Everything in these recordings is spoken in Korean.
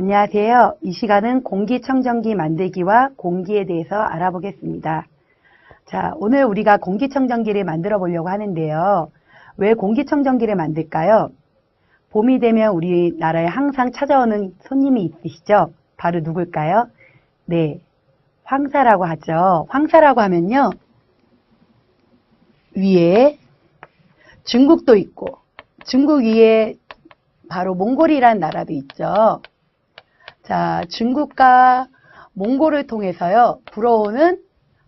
안녕하세요. 이 시간은 공기청정기 만들기와 공기에 대해서 알아보겠습니다. 자, 오늘 우리가 공기청정기를 만들어 보려고 하는데요. 왜 공기청정기를 만들까요? 봄이 되면 우리나라에 항상 찾아오는 손님이 있으시죠? 바로 누굴까요? 네, 황사라고 하죠. 황사라고 하면요. 위에 중국도 있고 중국 위에 바로 몽골이라는 나라도 있죠. 자, 중국과 몽골을 통해서요, 불어오는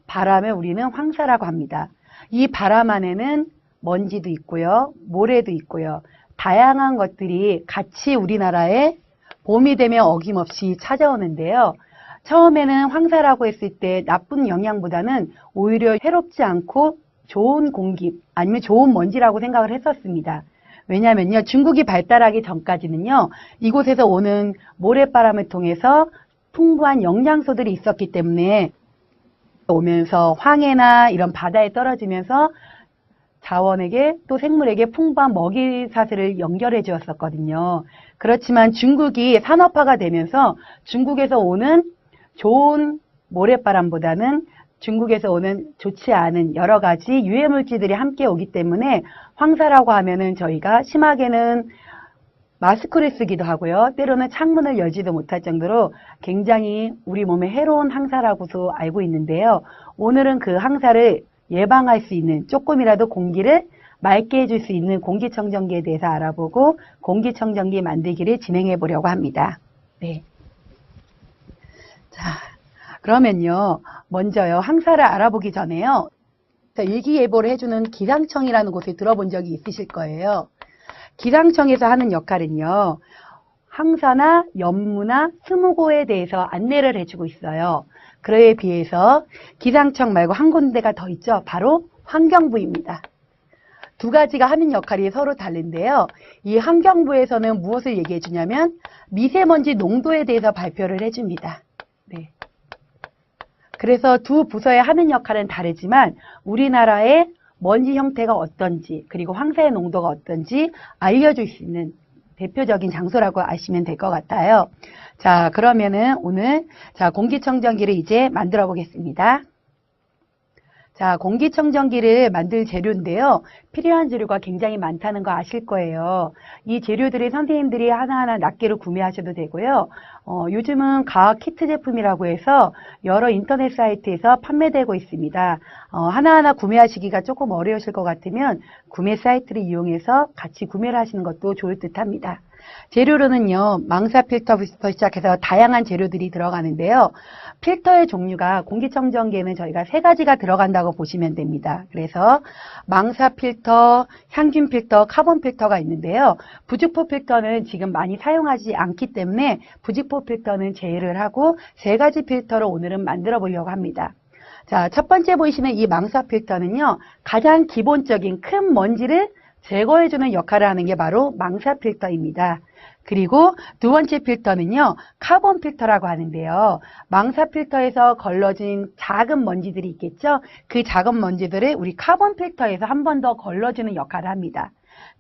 바람을 우리는 황사라고 합니다. 이 바람 안에는 먼지도 있고요, 모래도 있고요, 다양한 것들이 같이 우리나라에 봄이 되면 어김없이 찾아오는데요. 처음에는 황사라고 했을 때 나쁜 영향보다는 오히려 해롭지 않고 좋은 공기 아니면 좋은 먼지라고 생각을 했었습니다. 왜냐면요, 중국이 발달하기 전까지는요, 이곳에서 오는 모래바람을 통해서 풍부한 영양소들이 있었기 때문에 오면서 황해나 이런 바다에 떨어지면서 자원에게 또 생물에게 풍부한 먹이 사슬을 연결해 주었었거든요. 그렇지만 중국이 산업화가 되면서 중국에서 오는 좋은 모래바람보다는 중국에서 오는 좋지 않은 여러 가지 유해 물질들이 함께 오기 때문에 황사라고 하면은 저희가 심하게는 마스크를 쓰기도 하고요. 때로는 창문을 열지도 못할 정도로 굉장히 우리 몸에 해로운 항사라고도 알고 있는데요. 오늘은 그 항사를 예방할 수 있는 조금이라도 공기를 맑게 해줄 수 있는 공기청정기에 대해서 알아보고 공기청정기 만들기를 진행해 보려고 합니다. 네. 자, 그러면요. 먼저요. 항사를 알아보기 전에요. 자, 일기예보를 해주는 기상청이라는 곳에 들어본 적이 있으실 거예요. 기상청에서 하는 역할은요. 항사나 연무나 스무고에 대해서 안내를 해주고 있어요. 그에 비해서 기상청 말고 한 군데가 더 있죠. 바로 환경부입니다. 두 가지가 하는 역할이 서로 다른데요. 이 환경부에서는 무엇을 얘기해 주냐면 미세먼지 농도에 대해서 발표를 해줍니다. 네. 그래서 두 부서의 하는 역할은 다르지만 우리나라의 먼지 형태가 어떤지 그리고 황사의 농도가 어떤지 알려줄 수 있는 대표적인 장소라고 아시면 될 것 같아요. 자, 그러면은 오늘 자 공기청정기를 이제 만들어 보겠습니다. 자, 공기청정기를 만들 재료인데요. 필요한 재료가 굉장히 많다는 거 아실 거예요. 이 재료들이 선생님들이 하나하나 낱개로 구매하셔도 되고요. 어, 요즘은 과학 키트 제품이라고 해서 여러 인터넷 사이트에서 판매되고 있습니다. 어, 하나하나 구매하시기가 조금 어려우실 것 같으면 구매 사이트를 이용해서 같이 구매를 하시는 것도 좋을 듯 합니다. 재료로는요, 망사 필터부터 시작해서 다양한 재료들이 들어가는데요. 필터의 종류가 공기청정기에는 저희가 세 가지가 들어간다고 보시면 됩니다. 그래서 망사 필터, 향균 필터, 카본 필터가 있는데요. 부직포 필터는 지금 많이 사용하지 않기 때문에 부직포 필터는 제외를 하고 세 가지 필터로 오늘은 만들어 보려고 합니다. 자, 첫 번째 보이시는 이 망사 필터는요, 가장 기본적인 큰 먼지를 제거해주는 역할을 하는 게 바로 망사 필터입니다. 그리고 두 번째 필터는요, 카본 필터라고 하는데요. 망사 필터에서 걸러진 작은 먼지들이 있겠죠? 그 작은 먼지들을 우리 카본 필터에서 한 번 더 걸러주는 역할을 합니다.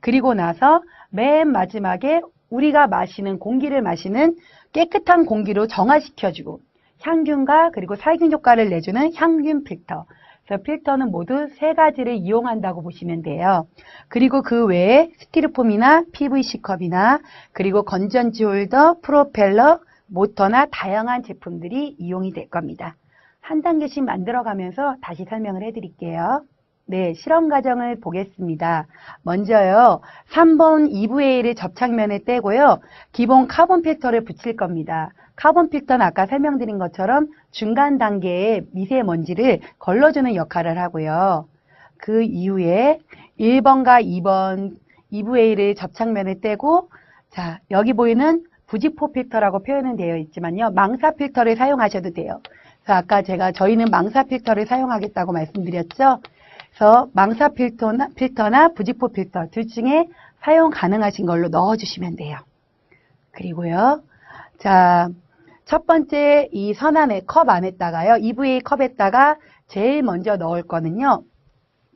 그리고 나서 맨 마지막에 우리가 마시는 공기를 마시는 깨끗한 공기로 정화시켜주고 향균과 그리고 살균 효과를 내주는 향균 필터. 그래서 필터는 모두 세 가지를 이용한다고 보시면 돼요. 그리고 그 외에 스티로폼이나 PVC 컵이나 그리고 건전지 홀더, 프로펠러, 모터나 다양한 제품들이 이용이 될 겁니다. 한 단계씩 만들어가면서 다시 설명을 해드릴게요. 네, 실험 과정을 보겠습니다. 먼저요, 3번 2VA를 접착면에 떼고요, 기본 카본 필터를 붙일 겁니다. 카본 필터는 아까 설명드린 것처럼 중간 단계의 미세먼지를 걸러주는 역할을 하고요. 그 이후에 1번과 2번 2VA를 접착면에 떼고, 자, 여기 보이는 부직포 필터라고 표현은 되어 있지만요, 망사 필터를 사용하셔도 돼요. 그래서 아까 제가 저희는 망사 필터를 사용하겠다고 말씀드렸죠. 그래서 망사 필터나, 필터나 부직포 필터 둘 중에 사용 가능하신 걸로 넣어주시면 돼요. 그리고요. 자, 첫 번째 이 선 안에 컵 안에다가요. EVA 컵에다가 제일 먼저 넣을 거는요.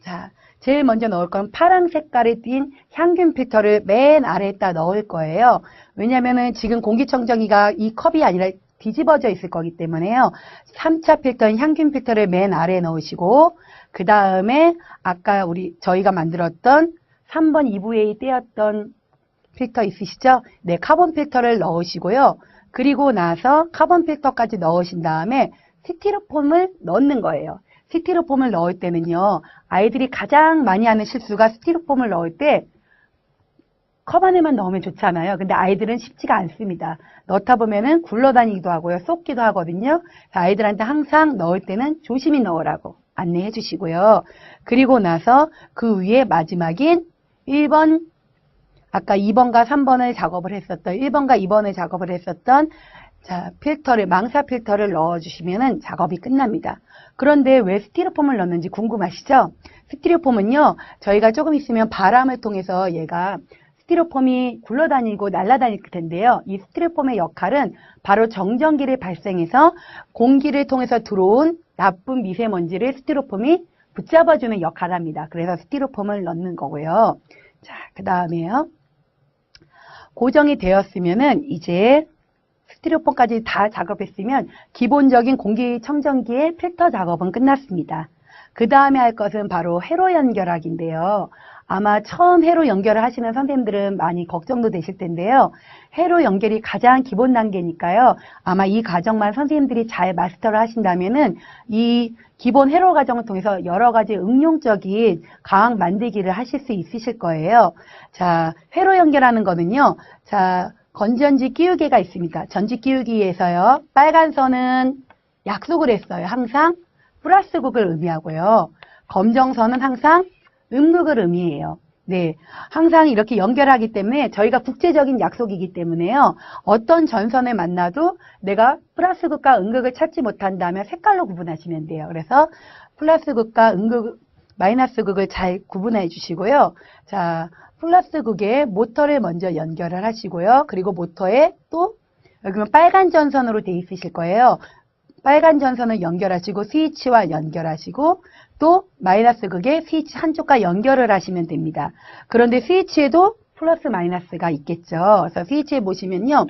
자, 제일 먼저 넣을 건 파란 색깔에 띈 향균 필터를 맨 아래에다 넣을 거예요. 왜냐면은 지금 공기청정기가 이 컵이 아니라 뒤집어져 있을 거기 때문에요. 3차 필터인 향균 필터를 맨 아래에 넣으시고 그 다음에 아까 우리 저희가 만들었던 3번 2부에 떼었던 필터 있으시죠? 네, 카본 필터를 넣으시고요. 그리고 나서 카본 필터까지 넣으신 다음에 스티로폼을 넣는 거예요. 스티로폼을 넣을 때는요, 아이들이 가장 많이 하는 실수가 스티로폼을 넣을 때 컵 안에만 넣으면 좋잖아요. 근데 아이들은 쉽지가 않습니다. 넣다 보면은 굴러다니기도 하고요. 쏟기도 하거든요. 아이들한테 항상 넣을 때는 조심히 넣으라고 안내해 주시고요. 그리고 나서 그 위에 마지막인 1번, 아까 2번과 3번을 작업을 했었던, 1번과 2번을 작업을 했었던 자, 필터를, 망사 필터를 넣어주시면은 작업이 끝납니다. 그런데 왜 스티로폼을 넣는지 궁금하시죠? 스티로폼은요, 저희가 조금 있으면 바람을 통해서 얘가 스티로폼이 굴러다니고 날아다닐 텐데요. 이 스티로폼의 역할은 바로 정전기를 발생해서 공기를 통해서 들어온 나쁜 미세먼지를 스티로폼이 붙잡아주는 역할을 합니다. 그래서 스티로폼을 넣는 거고요. 자, 그 다음에요. 고정이 되었으면은 이제 스티로폼까지 다 작업했으면 기본적인 공기청정기의 필터 작업은 끝났습니다. 그 다음에 할 것은 바로 회로 연결하기인데요. 아마 처음 회로 연결을 하시는 선생님들은 많이 걱정도 되실 텐데요. 회로 연결이 가장 기본 단계니까요. 아마 이 과정만 선생님들이 잘 마스터를 하신다면은 이 기본 회로 과정을 통해서 여러 가지 응용적인 과학 만들기를 하실 수 있으실 거예요. 자, 회로 연결하는 거는요. 자, 건전지 끼우기가 있습니다. 전지 끼우기에서요. 빨간 선은 약속을 했어요. 항상 플러스극을 의미하고요. 검정선은 항상 음극을 의미해요. 네. 항상 이렇게 연결하기 때문에 저희가 국제적인 약속이기 때문에요. 어떤 전선을 만나도 내가 플러스극과 음극을 찾지 못한다면 색깔로 구분하시면 돼요. 그래서 플러스극과 음극, 마이너스극을 잘 구분해 주시고요. 자, 플러스극에 모터를 먼저 연결을 하시고요. 그리고 모터에 또 여기는 빨간 전선으로 돼 있으실 거예요. 빨간 전선을 연결하시고 스위치와 연결하시고 또 마이너스 극에 스위치 한쪽과 연결을 하시면 됩니다. 그런데 스위치에도 플러스 마이너스가 있겠죠. 그래서 스위치에 보시면요.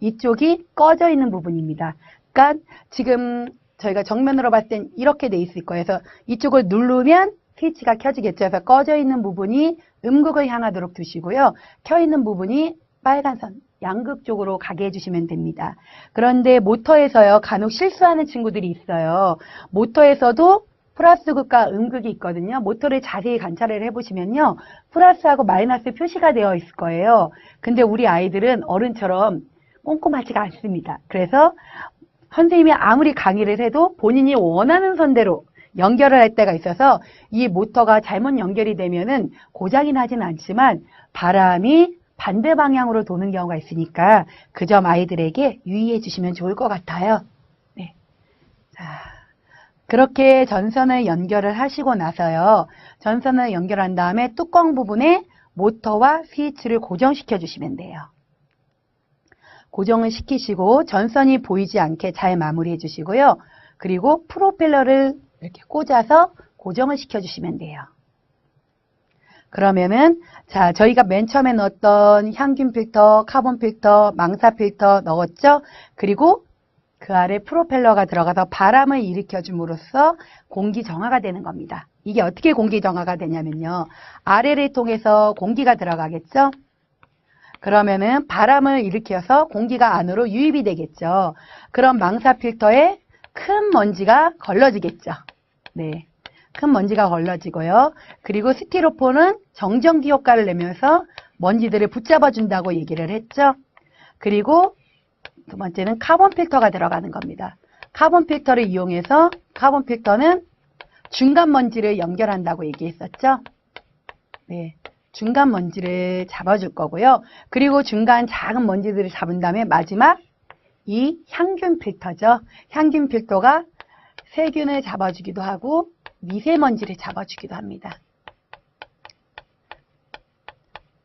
이쪽이 꺼져 있는 부분입니다. 그러니까 지금 저희가 정면으로 봤을 땐 이렇게 돼 있을 거예요. 그래서 이쪽을 누르면 스위치가 켜지겠죠. 그래서 꺼져 있는 부분이 음극을 향하도록 두시고요. 켜 있는 부분이 빨간 선, 양극 쪽으로 가게 해주시면 됩니다. 그런데 모터에서요, 간혹 실수하는 친구들이 있어요. 모터에서도 플러스극과 음극이 있거든요. 모터를 자세히 관찰을 해보시면요. 플러스하고 마이너스 표시가 되어 있을 거예요. 근데 우리 아이들은 어른처럼 꼼꼼하지가 않습니다. 그래서 선생님이 아무리 강의를 해도 본인이 원하는 선대로 연결을 할 때가 있어서 이 모터가 잘못 연결이 되면은 고장이 나진 않지만 바람이 반대 방향으로 도는 경우가 있으니까 그 점 아이들에게 유의해 주시면 좋을 것 같아요. 네. 자, 그렇게 전선을 연결을 하시고 나서요. 전선을 연결한 다음에 뚜껑 부분에 모터와 스위치를 고정시켜 주시면 돼요. 고정을 시키시고 전선이 보이지 않게 잘 마무리해 주시고요. 그리고 프로펠러를 이렇게 꽂아서 고정을 시켜 주시면 돼요. 그러면은 자 저희가 맨 처음에 넣었던 향균 필터, 카본 필터, 망사 필터 넣었죠. 그리고 그 아래 프로펠러가 들어가서 바람을 일으켜 줌으로써 공기 정화가 되는 겁니다. 이게 어떻게 공기 정화가 되냐면요. 아래를 통해서 공기가 들어가겠죠. 그러면은 바람을 일으켜서 공기가 안으로 유입이 되겠죠. 그럼 망사 필터에 큰 먼지가 걸러지겠죠. 네. 큰 먼지가 걸러지고요. 그리고 스티로폼은 정전기 효과를 내면서 먼지들을 붙잡아 준다고 얘기를 했죠. 그리고 두 번째는 카본 필터가 들어가는 겁니다. 카본 필터를 이용해서 카본 필터는 중간 먼지를 연결한다고 얘기했었죠. 네. 중간 먼지를 잡아줄 거고요. 그리고 중간 작은 먼지들을 잡은 다음에 마지막 이 향균 필터죠. 향균 필터가 세균을 잡아주기도 하고 미세먼지를 잡아주기도 합니다.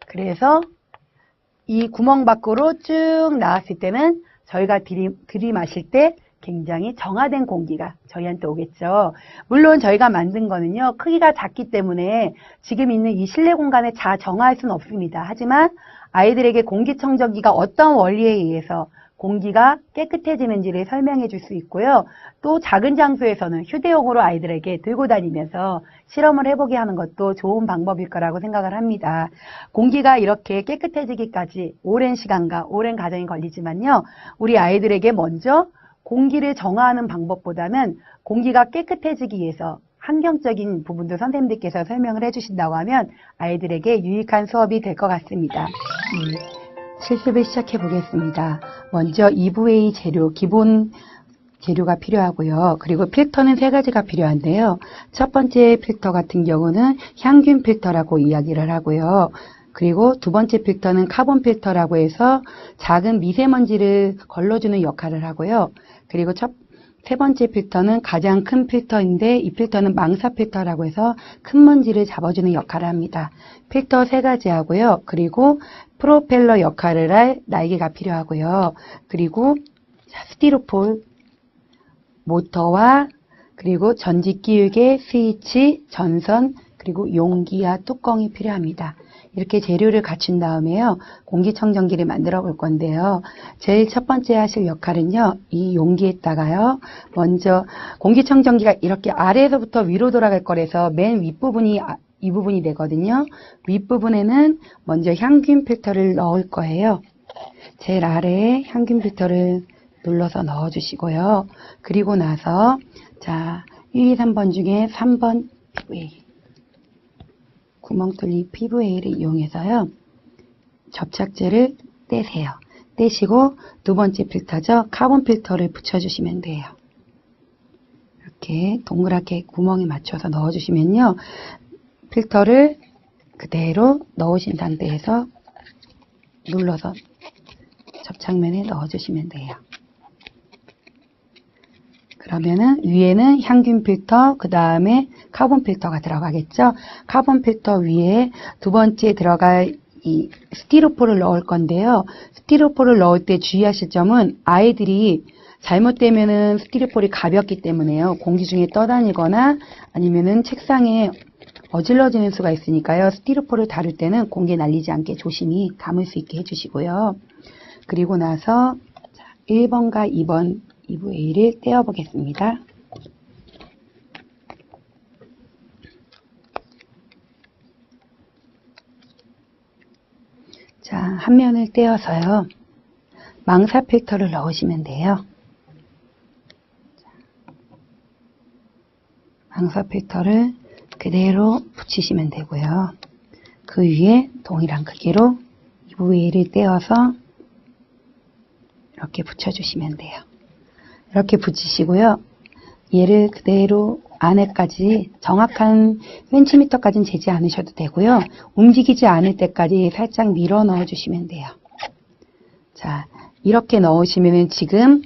그래서 이 구멍 밖으로 쭉 나왔을 때는 저희가 들이, 들이마실 때 굉장히 정화된 공기가 저희한테 오겠죠. 물론 저희가 만든 거는요, 크기가 작기 때문에 지금 있는 이 실내 공간에 다 정화할 수는 없습니다. 하지만 아이들에게 공기청정기가 어떤 원리에 의해서 공기가 깨끗해지는지를 설명해 줄 수 있고요. 또 작은 장소에서는 휴대용으로 아이들에게 들고 다니면서 실험을 해보게 하는 것도 좋은 방법일 거라고 생각을 합니다. 공기가 이렇게 깨끗해지기까지 오랜 시간과 오랜 과정이 걸리지만요. 우리 아이들에게 먼저 공기를 정화하는 방법보다는 공기가 깨끗해지기 위해서 환경적인 부분도 선생님들께서 설명을 해주신다고 하면 아이들에게 유익한 수업이 될 것 같습니다. 음, 실습을 시작해 보겠습니다. 먼저 2부의 재료, 기본 재료가 필요하고요. 그리고 필터는 세 가지가 필요한데요. 첫 번째 필터 같은 경우는 향균 필터라고 이야기를 하고요. 그리고 두 번째 필터는 카본 필터라고 해서 작은 미세먼지를 걸러주는 역할을 하고요. 그리고 첫, 세 번째 필터는 가장 큰 필터인데 이 필터는 망사 필터라고 해서 큰 먼지를 잡아주는 역할을 합니다. 필터 세 가지 하고요. 그리고 프로펠러 역할을 할 날개가 필요하고요. 그리고 스티로폴 모터와 그리고 전지 끼우개, 스위치, 전선, 그리고 용기와 뚜껑이 필요합니다. 이렇게 재료를 갖춘 다음에요. 공기청정기를 만들어 볼 건데요. 제일 첫 번째 하실 역할은요. 이 용기에다가요. 먼저 공기청정기가 이렇게 아래에서부터 위로 돌아갈 거라서 맨 윗부분이 아- 이 부분이 되거든요. 윗부분에는 먼저 향균 필터를 넣을 거예요. 제일 아래에 향균 필터를 눌러서 넣어 주시고요. 그리고 나서 자 1, 2, 3번 중에 3번 PVA 구멍 뚫린 PVA를 이용해서요. 접착제를 떼세요. 떼시고 두 번째 필터죠. 카본 필터를 붙여주시면 돼요. 이렇게 동그랗게 구멍에 맞춰서 넣어주시면요. 필터를 그대로 넣으신 상태에서 눌러서 접착면에 넣어주시면 돼요. 그러면은 위에는 향균 필터, 그 다음에 카본 필터가 들어가겠죠. 카본 필터 위에 두 번째 들어갈 이 스티로폴을 넣을 건데요. 스티로폴을 넣을 때 주의하실 점은 아이들이 잘못되면은 스티로폴이 가볍기 때문에요. 공기 중에 떠다니거나 아니면은 책상에 어질러지는 수가 있으니까요. 스티로폴을 다룰 때는 공기 날리지 않게 조심히 감을 수 있게 해주시고요. 그리고 나서 1번과 2번 2부 A를 떼어 보겠습니다. 자, 한 면을 떼어서요. 망사 필터를 넣으시면 돼요. 망사 필터를 그대로 붙이시면 되고요. 그 위에 동일한 크기로 2부A를 떼어서 이렇게 붙여주시면 돼요. 이렇게 붙이시고요. 얘를 그대로 안에까지 정확한 센티미터까지는 재지 않으셔도 되고요. 움직이지 않을 때까지 살짝 밀어 넣어 주시면 돼요. 자, 이렇게 넣으시면 지금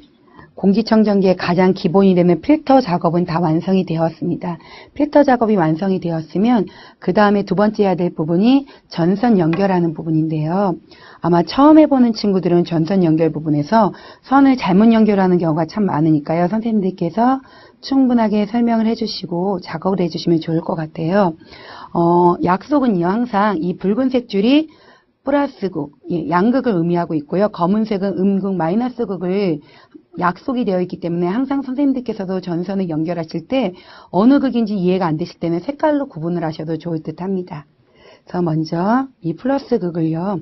공기청정기의 가장 기본이 되는 필터 작업은 다 완성이 되었습니다. 필터 작업이 완성이 되었으면 그 다음에 두 번째 해야 될 부분이 전선 연결하는 부분인데요. 아마 처음 해보는 친구들은 전선 연결 부분에서 선을 잘못 연결하는 경우가 참 많으니까요. 선생님들께서 충분하게 설명을 해주시고 작업을 해주시면 좋을 것 같아요. 어, 약속은요, 항상 이 붉은색 줄이 플러스극, 예, 양극을 의미하고 있고요. 검은색은 음극, 마이너스극을 약속이 되어 있기 때문에 항상 선생님들께서도 전선을 연결하실 때 어느 극인지 이해가 안 되실 때는 색깔로 구분을 하셔도 좋을 듯 합니다. 그래서 먼저 이 플러스 극을요.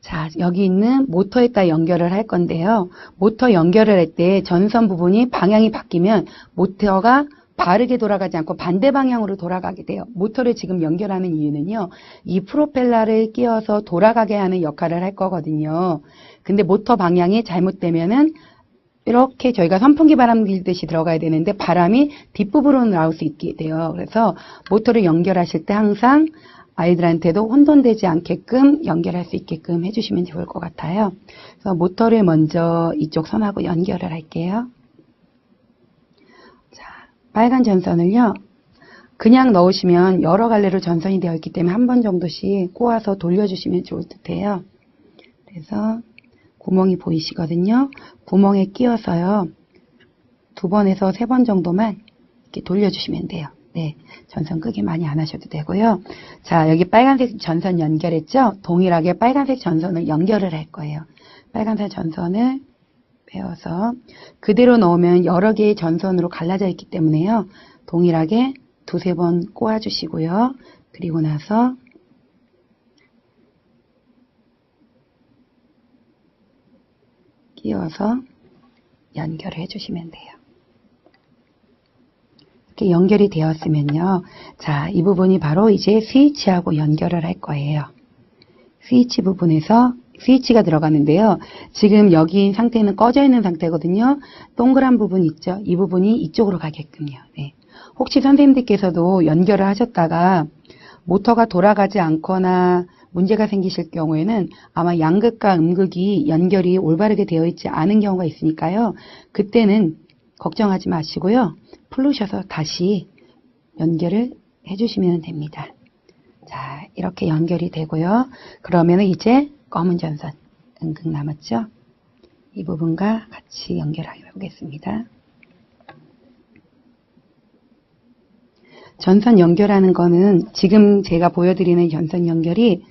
자, 여기 있는 모터에다 연결을 할 건데요. 모터 연결을 할 때 전선 부분이 방향이 바뀌면 모터가 바르게 돌아가지 않고 반대 방향으로 돌아가게 돼요. 모터를 지금 연결하는 이유는요. 이 프로펠러를 끼워서 돌아가게 하는 역할을 할 거거든요. 근데 모터 방향이 잘못되면은 이렇게 저희가 선풍기 바람 밀듯이 들어가야 되는데 바람이 뒷부분으로 나올 수 있게 돼요. 그래서 모터를 연결하실 때 항상 아이들한테도 혼돈되지 않게끔 연결할 수 있게끔 해주시면 좋을 것 같아요. 그래서 모터를 먼저 이쪽 선하고 연결을 할게요. 자, 빨간 전선을요. 그냥 넣으시면 여러 갈래로 전선이 되어 있기 때문에 한 번 정도씩 꼬아서 돌려주시면 좋을 듯해요. 그래서 구멍이 보이시거든요. 구멍에 끼워서요. 두 번에서 세 번 정도만 이렇게 돌려주시면 돼요. 네, 전선 끄기 많이 안 하셔도 되고요. 자, 여기 빨간색 전선 연결했죠? 동일하게 빨간색 전선을 연결을 할 거예요. 빨간색 전선을 빼어서 그대로 넣으면 여러 개의 전선으로 갈라져 있기 때문에요. 동일하게 두세 번 꼬아주시고요. 그리고 나서 끼워서 연결을 해주시면 돼요. 이렇게 연결이 되었으면요. 자, 이 부분이 바로 이제 스위치하고 연결을 할 거예요. 스위치 부분에서 스위치가 들어가는데요. 지금 여기 상태는 꺼져 있는 상태거든요. 동그란 부분 있죠. 이 부분이 이쪽으로 가게끔요. 네. 혹시 선생님들께서도 연결을 하셨다가 모터가 돌아가지 않거나 문제가 생기실 경우에는 아마 양극과 음극이 연결이 올바르게 되어 있지 않은 경우가 있으니까요. 그때는 걱정하지 마시고요. 풀으셔서 다시 연결을 해주시면 됩니다. 자, 이렇게 연결이 되고요. 그러면 이제 검은 전선 음극 남았죠? 이 부분과 같이 연결해 보겠습니다. 전선 연결하는 거는 지금 제가 보여드리는 전선 연결이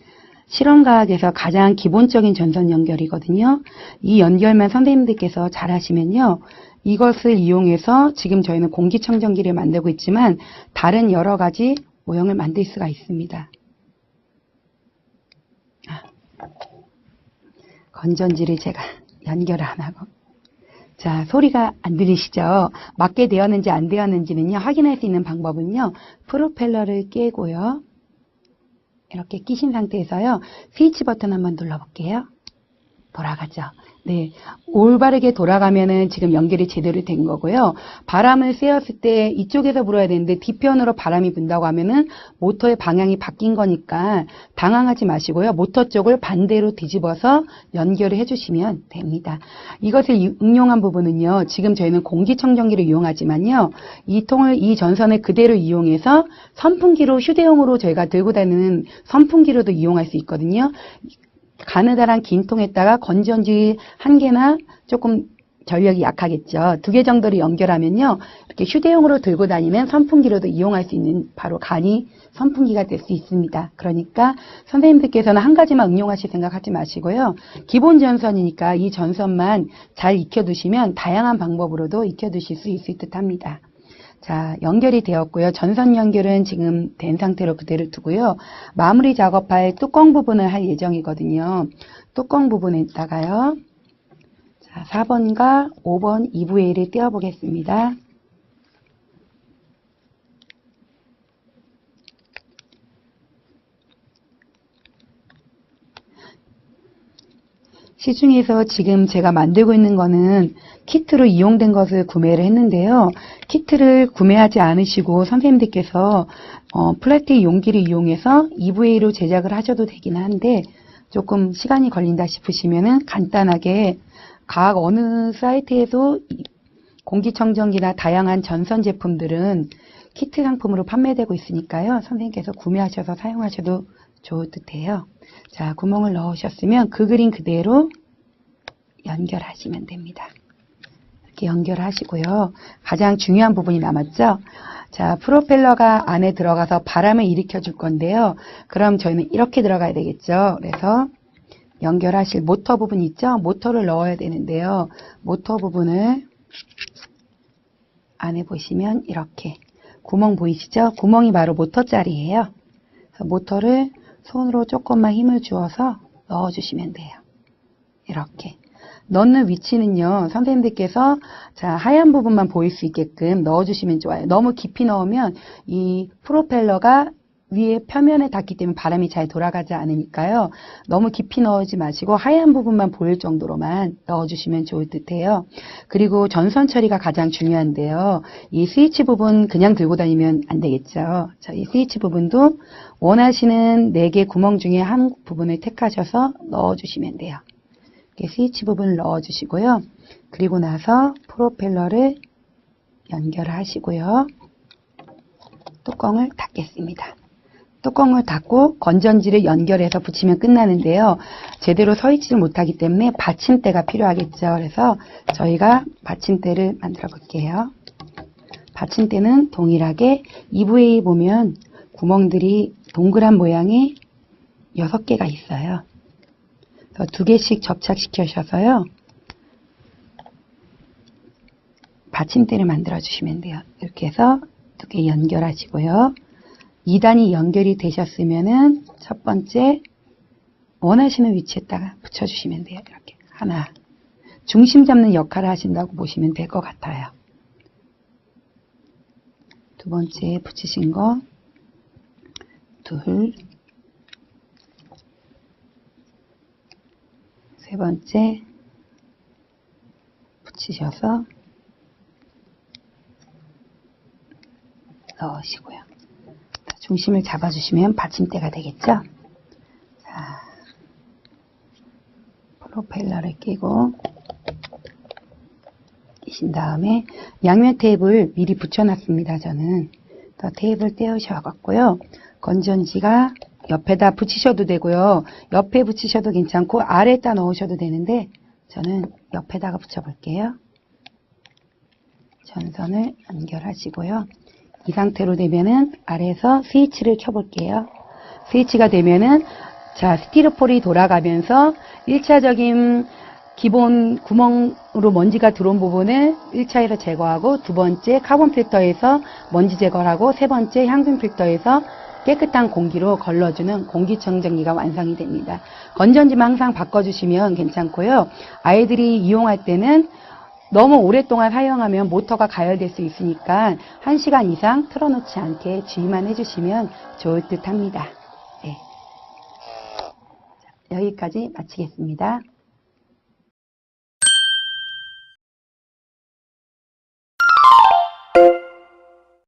실험과학에서 가장 기본적인 전선 연결이거든요. 이 연결만 선생님들께서 잘 하시면요. 이것을 이용해서 지금 저희는 공기청정기를 만들고 있지만 다른 여러 가지 모형을 만들 수가 있습니다. 건전지를 제가 연결을 안 하고 자, 소리가 안 들리시죠? 맞게 되었는지 안 되었는지는요, 확인할 수 있는 방법은요, 프로펠러를 깨고요. 이렇게 끼신 상태에서요, 스위치 버튼 한번 눌러볼게요. 돌아가죠. 네. 올바르게 돌아가면은 지금 연결이 제대로 된 거고요. 바람을 쐬었을 때 이쪽에서 불어야 되는데 뒤편으로 바람이 분다고 하면은 모터의 방향이 바뀐 거니까 당황하지 마시고요. 모터 쪽을 반대로 뒤집어서 연결을 해주시면 됩니다. 이것을 이- 응용한 부분은요. 지금 저희는 공기청정기를 이용하지만요. 이 통을, 이 전선을 그대로 이용해서 선풍기로 휴대용으로 저희가 들고 다니는 선풍기로도 이용할 수 있거든요. 가느다란 긴 통에다가 건전지 한 개나 조금 전력이 약하겠죠. 두 개 정도를 연결하면요. 이렇게 휴대용으로 들고 다니는 선풍기로도 이용할 수 있는 바로 간이 선풍기가 될 수 있습니다. 그러니까 선생님들께서는 한 가지만 응용하실 생각하지 마시고요. 기본 전선이니까 이 전선만 잘 익혀두시면 다양한 방법으로도 익혀두실 수 있을 듯 합니다. 자, 연결이 되었고요. 전선 연결은 지금 된 상태로 그대로 두고요. 마무리 작업할 뚜껑 부분을 할 예정이거든요. 뚜껑 부분에다가요. 자, 4번과 5번 2부의 1을 띄워보겠습니다. 시중에서 지금 제가 만들고 있는 거는 키트로 이용된 것을 구매를 했는데요. 키트를 구매하지 않으시고 선생님들께서 어, 플라스틱 용기를 이용해서 EVA로 제작을 하셔도 되긴 한데 조금 시간이 걸린다 싶으시면은 간단하게 각 어느 사이트에도 이 공기청정기나 다양한 전선 제품들은 키트 상품으로 판매되고 있으니까요. 선생님께서 구매하셔서 사용하셔도 좋을 듯해요. 자, 구멍을 넣으셨으면 그 그림 그대로 연결하시면 됩니다. 이렇게 연결하시고요. 가장 중요한 부분이 남았죠? 자, 프로펠러가 안에 들어가서 바람을 일으켜 줄 건데요. 그럼 저희는 이렇게 들어가야 되겠죠. 그래서 연결하실 모터 부분 있죠? 모터를 넣어야 되는데요. 모터 부분을 안에 보시면 이렇게 구멍 보이시죠? 구멍이 바로 모터 자리예요. 모터를 손으로 조금만 힘을 주어서 넣어주시면 돼요. 이렇게. 넣는 위치는요, 선생님들께서 자, 하얀 부분만 보일 수 있게끔 넣어주시면 좋아요. 너무 깊이 넣으면 이 프로펠러가 위에 표면에 닿기 때문에 바람이 잘 돌아가지 않으니까요. 너무 깊이 넣지 마시고 하얀 부분만 보일 정도로만 넣어주시면 좋을 듯해요. 그리고 전선 처리가 가장 중요한데요. 이 스위치 부분 그냥 들고 다니면 안 되겠죠. 자, 이 스위치 부분도 원하시는 4개 구멍 중에 한 부분을 택하셔서 넣어주시면 돼요. 스위치 부분을 넣어주시고요. 그리고 나서 프로펠러를 연결하시고요. 뚜껑을 닫겠습니다. 뚜껑을 닫고 건전지를 연결해서 붙이면 끝나는데요. 제대로 서 있지를 못하기 때문에 받침대가 필요하겠죠. 그래서 저희가 받침대를 만들어 볼게요. 받침대는 동일하게 이브웨이 보면 구멍들이 동그란 모양의 6개가 있어요. 그래서 두 개씩 접착시켜셔서요. 받침대를 만들어 주시면 돼요. 이렇게 해서 두 개 연결하시고요. 2단이 연결이 되셨으면은 첫 번째 원하시는 위치에다가 붙여주시면 돼요. 이렇게 하나 중심 잡는 역할을 하신다고 보시면 될 것 같아요. 두 번째 붙이신 거 둘, 세 번째 붙이셔서 넣으시고요. 자, 중심을 잡아주시면 받침대가 되겠죠? 자, 프로펠러를 끼고 끼신 다음에 양면 테이프를 미리 붙여놨습니다. 저는 더 테이프를 떼우셔갖고요. 건전지가 옆에다 붙이셔도 되고요. 옆에 붙이셔도 괜찮고 아래에다 넣으셔도 되는데 저는 옆에다가 붙여볼게요. 전선을 연결하시고요. 이 상태로 되면은 아래에서 스위치를 켜볼게요. 스위치가 되면은 자 스티로폴이 돌아가면서 1차적인 기본 구멍으로 먼지가 들어온 부분을 1차에서 제거하고 두 번째 카본 필터에서 먼지 제거를 하고 세 번째 향균 필터에서 깨끗한 공기로 걸러주는 공기청정기가 완성이 됩니다. 건전지만 항상 바꿔주시면 괜찮고요. 아이들이 이용할 때는 너무 오랫동안 사용하면 모터가 가열될 수 있으니까 1시간 이상 틀어놓지 않게 주의만 해주시면 좋을 듯 합니다. 네. 자, 여기까지 마치겠습니다.